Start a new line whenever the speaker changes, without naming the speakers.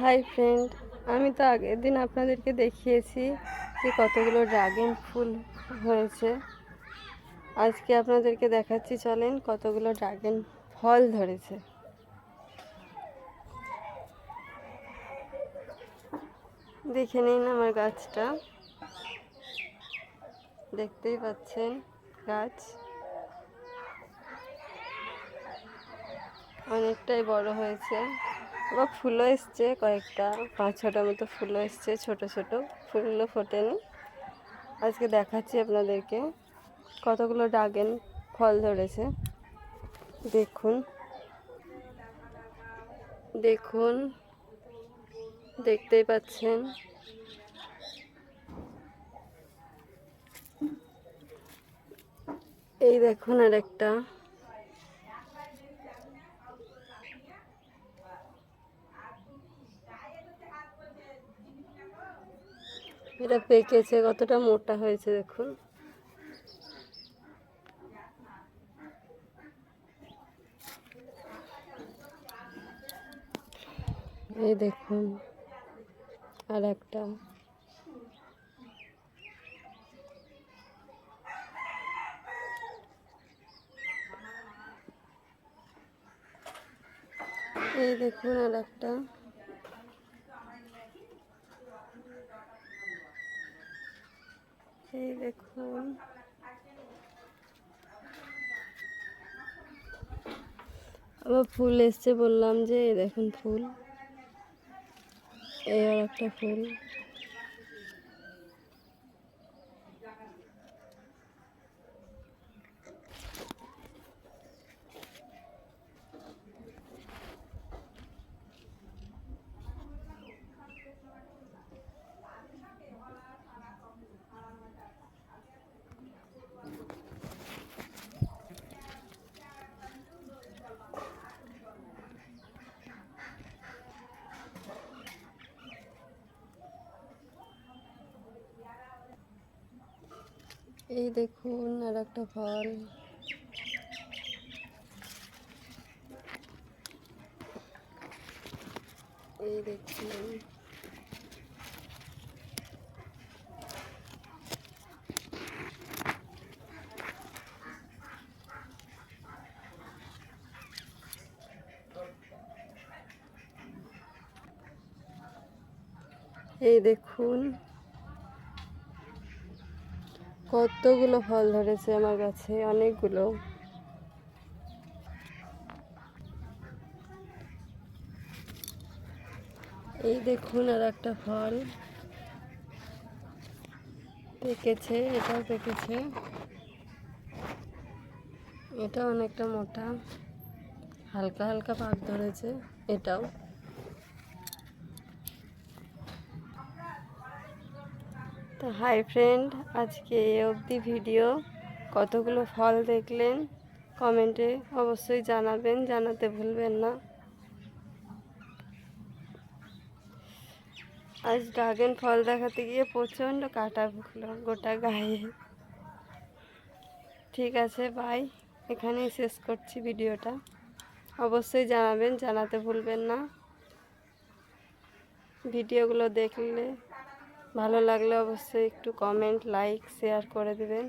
Hi friend আমি তো আগের দিন আপনাদেরকে দেখিয়েছি যে কতগুলো ড্রাগন ফুল হয়েছে আজকে আপনাদেরকে দেখাচ্ছি, চলেন কতগুলো ড্রাগন ফল ধরেছে। দেখে নিন আমার গাছটা। দেখতেই পাচ্ছেন গাছ। অনেকটাই বড় হয়েছে। আবার ফুলও এসছে কয়েকটা। পাঁচ, ছটা মতো ফুলও এসছে, ছোট ছোট। ফুলগুলো ফোটেনি আজকে দেখাচ্ছি আপনাদেরকে। কতগুলো ডাগেন ফল ধরেছে। দেখুন। দেখুন। দেখতেই পাচ্ছেন। এই দেখুন আর একটা এটা পেকেছে কতটা মোটা হয়েছে দেখুন। এই দেখুন আর একটা। এই দেখুন আর একটা। এই দেখুন। আবার ফুল এসছে বললাম যে দেখুন ফুল। এই আর একটা ফুল। এই দেখুন আর একটা ফল। এই দেখুন। এই দেখুন। কতগুলো ফল ধরেছে আমার কাছে? অনেকগুলো। এই দেখুন আর একটা ফল। পেকেছে, এটাও পেকেছে। এটা অনেকটা মোটা। হালকা হালকা পাক ধরেছে, এটাও। তো হাই ফ্রেন্ড, আজকে এই অবধি ভিডিও। কতগুলো ফল দেখলেন? কমেন্টে অবশ্যই জানাবেন, জানাতে ভুলবেন না। আজ ড্রাগন ফল দেখাতে গিয়ে প্রচণ্ড কাটা ভুকলো গোটা গায়ে। ঠিক আছে, বাই। এখানেই শেষ করছি ভিডিওটা। অবশ্যই জানাবেন, জানাতে ভুলবেন না। ভিডিওগুলো দেখলে ভালো লাগলে অবশ্যই একটু কমেন্ট লাইক শেয়ার করে দেবেন।